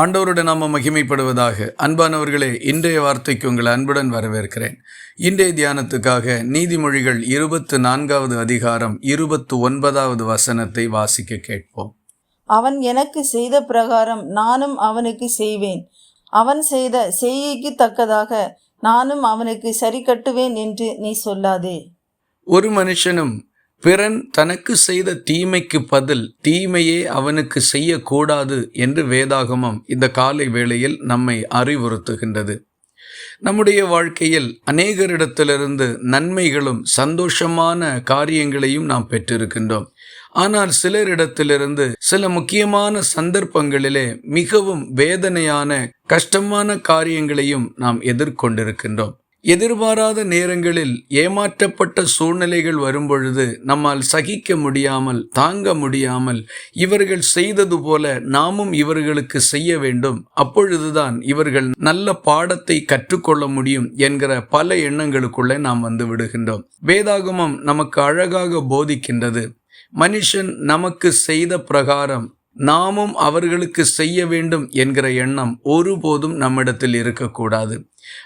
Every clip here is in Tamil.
ஆண்டவருடைய நாம மகிமைப்படுவதாக அன்பானவர்களே இன்றைய வார்த்தைக்கு உங்களை அன்புடன் வரவேற்கிறேன். இன்றைய தியானத்துக்காக நீதிமொழிகள் இருபத்து நான்காவது அதிகாரம் இருபத்து ஒன்பதாவது வசனத்தை வாசிக்க கேட்போம். அவன் எனக்கு செய்த பிரகாரம் நானும் அவனுக்கு செய்வேன். அவன் செய்த செய்கைக்கு தக்கதாக நானும் அவனுக்கு சரி கட்டுவேன் என்று நீ சொல்லாதே. ஒரு மனுஷனும் பிறன் தனக்கு செய்த தீமைக்கு பதில் தீமையே அவனுக்கு செய்யக்கூடாது என்று வேதாகமம் இந்த காலை வேளையில் நம்மை அறிவுறுத்துகின்றது. நம்முடைய வாழ்க்கையில் அநேகரிடத்திலிருந்து நன்மைகளும் சந்தோஷமான காரியங்களையும் நாம் பெற்றிருக்கின்றோம். ஆனால் சிலரிடத்திலிருந்து சில முக்கியமான சந்தர்ப்பங்களிலே மிகவும் வேதனையான கஷ்டமான காரியங்களையும் நாம் எதிர்கொண்டிருக்கின்றோம். எதிர்பாராத நேரங்களில் ஏமாற்றப்பட்ட சூழ்நிலைகள் வரும்பொழுது நம்மால் சகிக்க முடியாமல் தாங்க முடியாமல் இவர்கள் செய்தது போல நாமும் இவர்களுக்கு செய்ய வேண்டும். அப்பொழுதுதான் இவர்கள் நல்ல பாடத்தை கற்றுக்கொள்ள முடியும் என்கிற பல எண்ணங்களுக்குள்ளே நாம் வந்து விடுகின்றோம். வேதாகமம் நமக்கு அழகாக போதிக்கின்றது. மனுஷன் நமக்கு செய்த பிரகாரம் நாமும் அவர்களுக்கு செய்ய வேண்டும் என்கிற எண்ணம் ஒருபோதும் நம்மிடத்தில் இருக்கக்கூடாது.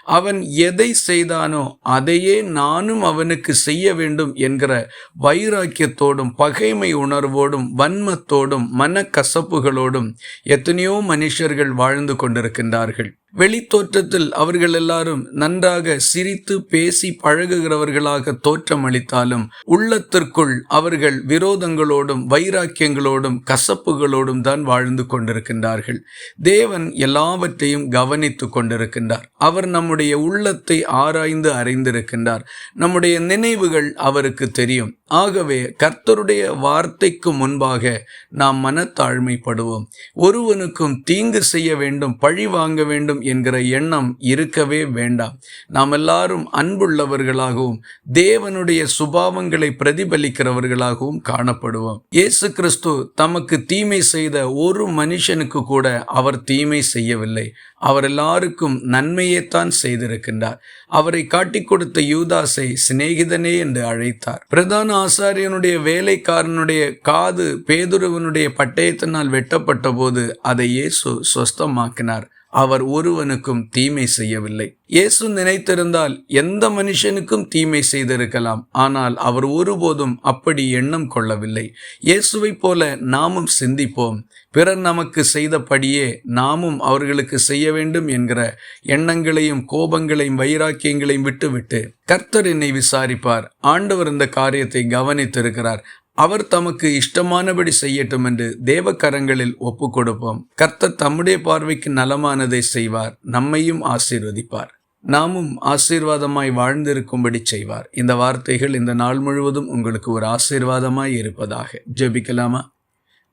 அவன் எதை செய்தானோ அதையே நானும் அவனுக்கு செய்ய வேண்டும் என்கிற வைராக்கியத்தோடும் பகைமை உணர்வோடும் வன்மத்தோடும் மனக்கசப்புகளோடும் எத்தனையோ மனுஷர்கள் வாழ்ந்து கொண்டிருக்கின்றார்கள். வெளித்தோற்றத்தில் அவர்கள் எல்லாரும் நன்றாக சிரித்து பேசி பழகுகிறவர்களாக தோற்றமளித்தாலும் உள்ளத்திற்குள் அவர்கள் விரோதங்களோடும் வைராக்கியங்களோடும் கசப்புகளோடும் தான் வாழ்ந்து கொண்டிருக்கின்றார்கள். தேவன் எல்லாவற்றையும் கவனித்து கொண்டிருக்கின்றார். அவர் நம்முடைய உள்ளத்தை ஆராய்ந்து அறிந்திருக்கின்றார். நம்முடைய நினைவுகள் அவருக்கு தெரியும். ஆகவே கர்த்தருடைய வார்த்தைக்கு முன்பாக நாம் மனத்தாழ்மைப்படுவோம். ஒருவனுக்கும் தீங்கு செய்ய வேண்டும் பழி வாங்க வேண்டும் என்கிற எண்ணம் இருக்கவே வேண்டாம். நாம் எல்லாரும் அன்புள்ளவர்களாகவும் தேவனுடைய சுபாவங்களை பிரதிபலிக்கிறவர்களாகவும் காணப்படுவோம். இயேசு கிறிஸ்து தமக்கு தீமை செய்த ஒரு மனுஷனுக்கு கூட அவர் தீமை செய்யவில்லை. அவர் எல்லாருக்கும் நன்மையைத்தான் செய்திருக்கின்றார். அவரை காட்டிக் கொடுத்த யூதாஸை சிநேகிதனே என்று அழைத்தார். பிரதான ஆசாரியனுடைய வேலைக்காரனுடைய காது பேதுருவனுடைய பட்டயத்தினால் வெட்டப்பட்ட போது அதை இயேசு சொஸ்தமாக்கினார். அவர் ஒருவனுக்கும் தீமை செய்யவில்லை. இயேசு நினைத்திருந்தால் எந்த மனுஷனுக்கும் தீமை செய்திருக்கலாம். ஆனால் அவர் ஒருபோதும் அப்படி எண்ணம் கொள்ளவில்லை. இயேசுவைப் போல நாமும் சிந்திப்போம். பிறர் நமக்கு செய்தபடியே நாமும் அவர்களுக்கு செய்ய வேண்டும் என்கிற எண்ணங்களையும் கோபங்களையும் வைராக்கியங்களையும் விட்டுவிட்டு கர்த்தர் என்னை விசாரிப்பார். ஆண்டவர் இந்த காரியத்தை கவனித்திருக்கிறார். அவர் தமக்கு இஷ்டமானபடி செய்யட்டும் என்று தேவக்கரங்களில் ஒப்பு கொடுப்போம் கர்த்தர் தம்முடைய பார்வைக்கு நலமானதை செய்வார் நம்மையும் ஆசீர்வதிப்பார். நாமும் ஆசீர்வாதமாய் வாழ்ந்திருக்கும்படி செய்வார். இந்த வார்த்தைகள் இந்த நாள் முழுவதும் உங்களுக்கு ஒரு ஆசீர்வாதமாய் இருப்பதாக ஜெபிக்கலாமா?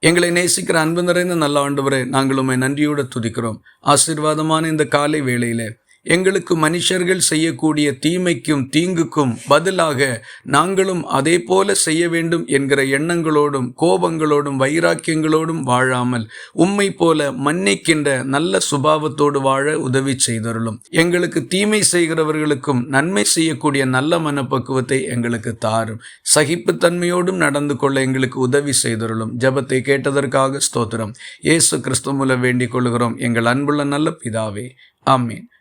எங்களை நேசிக்கிற அன்பு நிறைந்த நல்ல ஆண்டவரை நாங்கள் உண்மை நன்றியோடு துதிக்கிறோம். ஆசீர்வாதமான இந்த காலை வேளையிலே எங்களுக்கு மனுஷர்கள் செய்யக்கூடிய தீமைக்கும் தீங்குக்கும் பதிலாக நாங்களும் அதே போல செய்ய வேண்டும் என்கிற எண்ணங்களோடும் கோபங்களோடும் வைராக்கியங்களோடும் வாழாமல் உம்மை போல மன்னிக்கின்ற நல்ல சுபாவத்தோடு வாழ உதவி செய்தருளும். எங்களுக்கு தீமை செய்கிறவர்களுக்கும் நன்மை செய்யக்கூடிய நல்ல மனப்பக்குவத்தை எங்களுக்கு தாரும். சகிப்புத்தன்மையோடும் நடந்து கொள்ள எங்களுக்கு உதவி செய்தருளும். ஜபத்தை கேட்டதற்காக ஸ்தோத்திரம். இயேசு கிறிஸ்து மூலம் வேண்டிக் கொள்கிறோம். எங்கள் அன்புள்ள நல்ல பிதாவே. ஆமீன்.